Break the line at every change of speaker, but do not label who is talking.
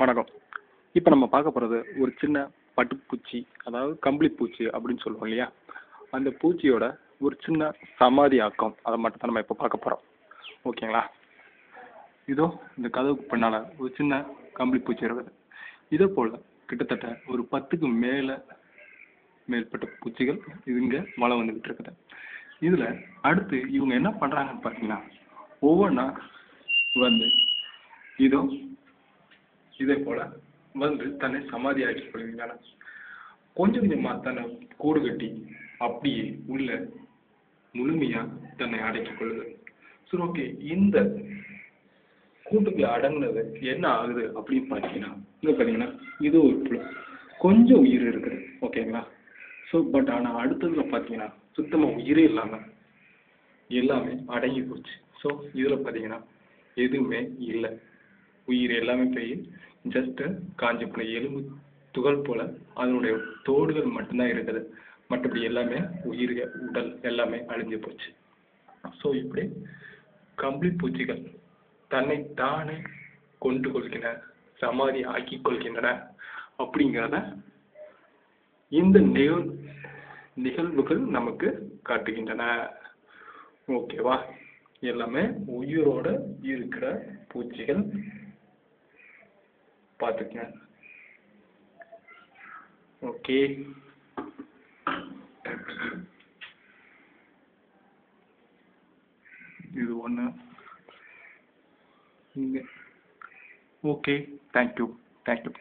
வணக்கம். இப்போ நம்ம பார்க்க போகிறது ஒரு சின்ன பட்டுப்பூச்சி அதாவது கம்பளி பூச்சி அப்படின்னு சொல்லுவோம் இல்லையா? அந்த பூச்சியோட ஒரு சின்ன சமாதி ஆக்கம். அதை மட்டும் தான் நம்ம இப்போ பார்க்க போகிறோம் ஓகேங்களா? இதோ இந்த கதவுக்கு பின்னால் ஒரு சின்ன கம்பளி பூச்சி இருக்குது. இதே போல் கிட்டத்தட்ட ஒரு பத்துக்கு மேலே மேற்பட்ட பூச்சிகள் இதுங்க வளம் வந்துக்கிட்டு இருக்குது. இதில் அடுத்து இவங்க என்ன பண்ணுறாங்கன்னு பார்த்தீங்கன்னா ஒவ்வொன்றா வந்து இதோ இதே போல வந்து தன்னை சமாதி ஆக்கி கொள்கின்றன கொஞ்சம் கொஞ்சமா தன்னை கூடு கட்டி அப்படியே உள்ள முழுமையா தன்னை அடக்கிக் கொள்ளுது. சரி ஓகே இந்த கூட்டுக்குள்ள அடங்குனது என்ன ஆகுது அப்படின்னு பார்த்தீங்கன்னா இங்க பார்த்தீங்கன்னா இது ஒரு புலம் கொஞ்சம் உயிர் இருக்குது ஓகேங்களா ஸோ பட் ஆனால் அடுத்ததுல பார்த்தீங்கன்னா சுத்தமாக உயிரே இல்லாமல் எல்லாமே அடங்கி போச்சு. ஸோ இதில் பார்த்தீங்கன்னா எதுவுமே இல்லை. உயிர் எல்லாமே போய் ஜஸ்ட் காஞ்சி போன எலும்பு துகள் போல அதனுடைய தோடுகள் மட்டும்தான் இருக்குது. மற்றபடி எல்லாமே உயிர்கள் உடல் எல்லாமே அழிஞ்சு போச்சு. ஸோ இப்படி கம்பளி பூச்சிகள் தன்னை தானே கொண்டு கொள்கின்றன சமாதி ஆக்கி கொள்கின்றன அப்படிங்கிறத இந்த நிகழ் நிகழ்வுகள் நமக்கு காட்டுகின்றன. ஓகேவா எல்லாமே உயிரோட இருக்கிற பூச்சிகள் பார்த்துக்கங்க ஓகே இது ஒன்று இங்கே. Okay thank you thank you